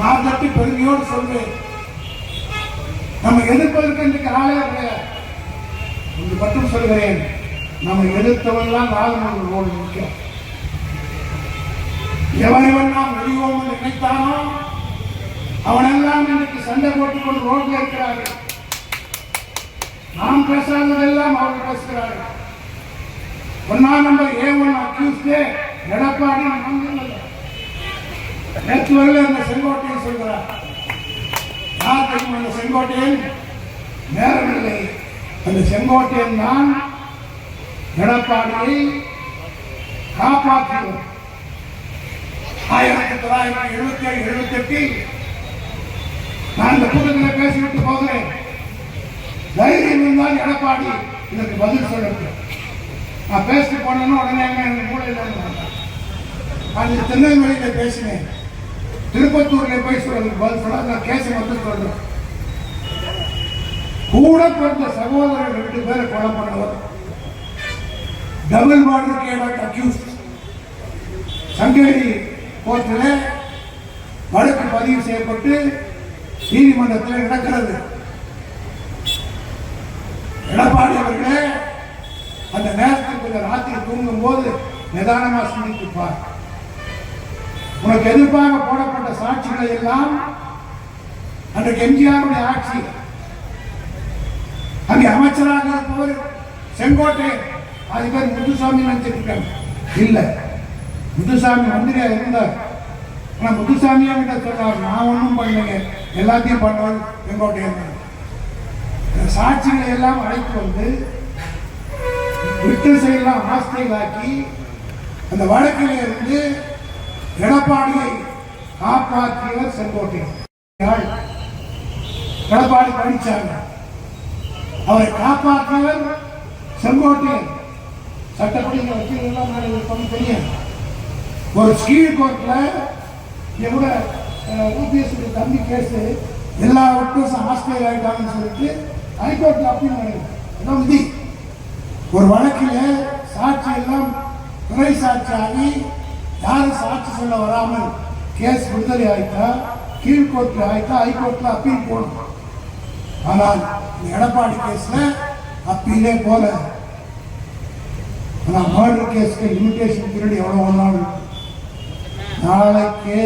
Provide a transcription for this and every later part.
Market பெருமையோடு சொல்வேன். நம்ம எதிர்ப்பதற்கு இன்றைக்கு ஆளே கிடையாது ஒன்று மட்டும் சொல்கிறேன் நம்ம எதிர்த்தவெல்லாம் ராஜமன்றோடு நிற்கிறோம் எவனவன் நாம் வெளியோம் என்று நினைத்தானோ அவனெல்லாம் இன்றைக்கு சண்டை போட்டுக் கொண்டு ரோட்ல இருக்கிறார்கள். நாம் பேசாததெல்லாம் அவர்கள் பேசுகிறார்கள். ஒன்னா நம்பர் ஏ ஒன் அக்யூஸ்டே எடப்பாடி நம்பவில்லை நேற்று வரல அந்த செங்கோட்டையை சொல்கிறார். யாருக்கும் அந்த செங்கோட்டையன் நேரமில்லை அந்த செங்கோட்டையன் தான் எடப்பாடியை காப்பாற்றுவார் ஆயிரத்தி தொள்ளாயிரத்தி எழுபத்தி ஏழு எழுபத்தி எட்டு நான் இந்த கூட்டத்தில் பேசிவிட்டு போகிறேன். தைரியம் இருந்தால் எடப்பாடி இதற்கு பதில் சொல்லட்டும். நான் பேசிட்டு போனேன்னு உடனே எங்க எனக்கு மூளையில் அது திருநெல்வேலியில் பேசினேன். திருப்பத்தூர்ல போய் சொல்றதுக்கு பதில் சொல்ல நான் கேஸ் மட்டும் சொல்றேன். கூட பிறந்த சகோதரர் ரெண்டு பேரை கொலை பண்ணவர். Double murder case accused Sankagiri கோர்ட்டில் வழக்கு பதிவு செய்யப்பட்டு நீதிமன்றத்தில் நடக்கிறது. எடப்பாடி அவர்களே அந்த நேரத்தில் கொஞ்சம் ராத்திரி தூங்கும் போது நிதானமாக சிந்தித்துப்பார் உனக்கு எதிர்ப்பாக போடப்பட்ட சாட்சிகளை எல்லாம் அன்றைக்கு எம்ஜிஆருடைய ஆட்சி. அங்கே அமைச்சராக இருப்பவர் செங்கோட்டை அது பேர் முத்துசாமி நினைச்சிருக்காங்க இல்லை முத்துசாமி மந்திரியா இருந்தார். ஆனால் முத்துசாமியா கிட்ட சொல்றார் நான் ஒன்றும் பண்ணலைங்க. எல்லாத்தையும் பண்ணவர் செங்கோட்டையன் சாட்சிகளை எல்லாம் அழைத்து வந்து விட்டு எல்லாம் ஆஸ்திகளாக்கி அந்த வழக்கில் இருந்து எடப்பாடியை காப்பாற்றியவர் செங்கோட்டையன். எடப்பாடி படிச்சாங்க அவரை காப்பாற்றியவர் செங்கோட்டையன். சட்டப்படி இந்த பண்ணி தெரியும் ஒரு கீழ் கோர்ட்ல இங்க கூட யூபிஎஸ் தம்பி கேஸு எல்லா விட்னஸும் ஆஸ்திரேலியா ஆகிட்டாங்கன்னு சொல்லிட்டு ஹைகோர்ட்ல அப்பீல் பண்ணிருக்கு விதி? ஒரு வழக்கில் சாட்சி எல்லாம் துறை சாட்சியாகி யாரும் சாட்சி சொல்ல வராமல் கேஸ் விடுதலை ஆயிட்டா கீழ்கோர்ட்ல ஆயிட்டா ஹைகோர்ட்ல அப்பீல் போடும் ஆனால் இந்த எடப்பாடி கேஸ்ல அப்பீலே போல. ஆனால் மர்டர் கேஸ்க்கு லிமிடேஷன் பீரியட் எவ்வளோ ஒன்றாலும் நாளைக்கே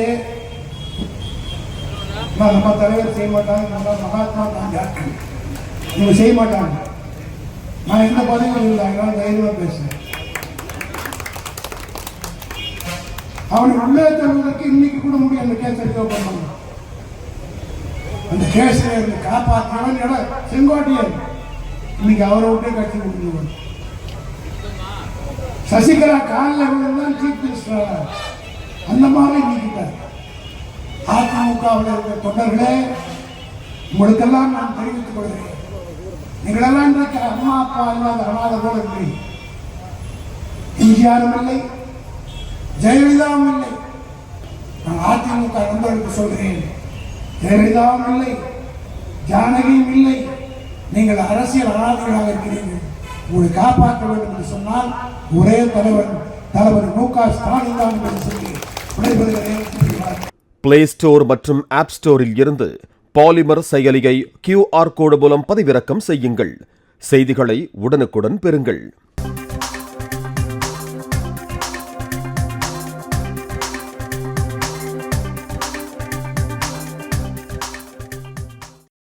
நான் நம்ம தலைவர் செய்ய மாட்டாங்க நம்ம மகாத்மா காந்தி ஆட்கள் இவங்க செய்ய மாட்டாங்க. நான் எந்த பதவியும் இல்லை அதனால தைரியமாக பேசுகிறேன் அவனை உள்ளே தருவதற்கு இன்னைக்கு கூட முடியும் அந்த கேஸ் எடுக்க பண்ணாங்க அந்த கேஸ்ல இருந்து காப்பாற்றியவன் இட செங்கோட்டையன். இன்னைக்கு அவரை விட்டே கட்சி கொடுக்கணும் சசிகலா காலில் விழுந்தான் சீஃப் மினிஸ்டர் அந்த மாதிரி நீக்கிட்டார். அதிமுகவில் இருக்கிற தொண்டர்களே உங்களுக்கெல்லாம் நான் தெரிவித்துக் கொள்கிறேன். நீங்களெல்லாம் இருக்கிற அம்மா அப்பா இல்லாத அனாத போல இருக்கிறீங்க எம்ஜிஆரும் இல்லை. ஜெயலலிதாவும் இல்லை நான் அதிமுக நண்பர்களுக்கு சொல்கிறேன் ஜெயலலிதாவும் இல்லை ஜானகியும் இல்லை நீங்கள் அரசியல் அனாதைகளாக இருக்கிறீர்கள். உங்களை காப்பாற்ற வேண்டும் என்று சொன்னால் ஒரே தலைவர் தலைவர் மு க ஸ்டாலின் தான் என்று சொல்லி விடைபெறுகிறேன் பிளே ஸ்டோர் மற்றும் ஆப் ஸ்டோரில் இருந்து பாலிமர் செயலியை கியூஆர் கோடு மூலம் பதிவிறக்கம் செய்யுங்கள். செய்திகளை உடனுக்குடன் பெறுங்கள்.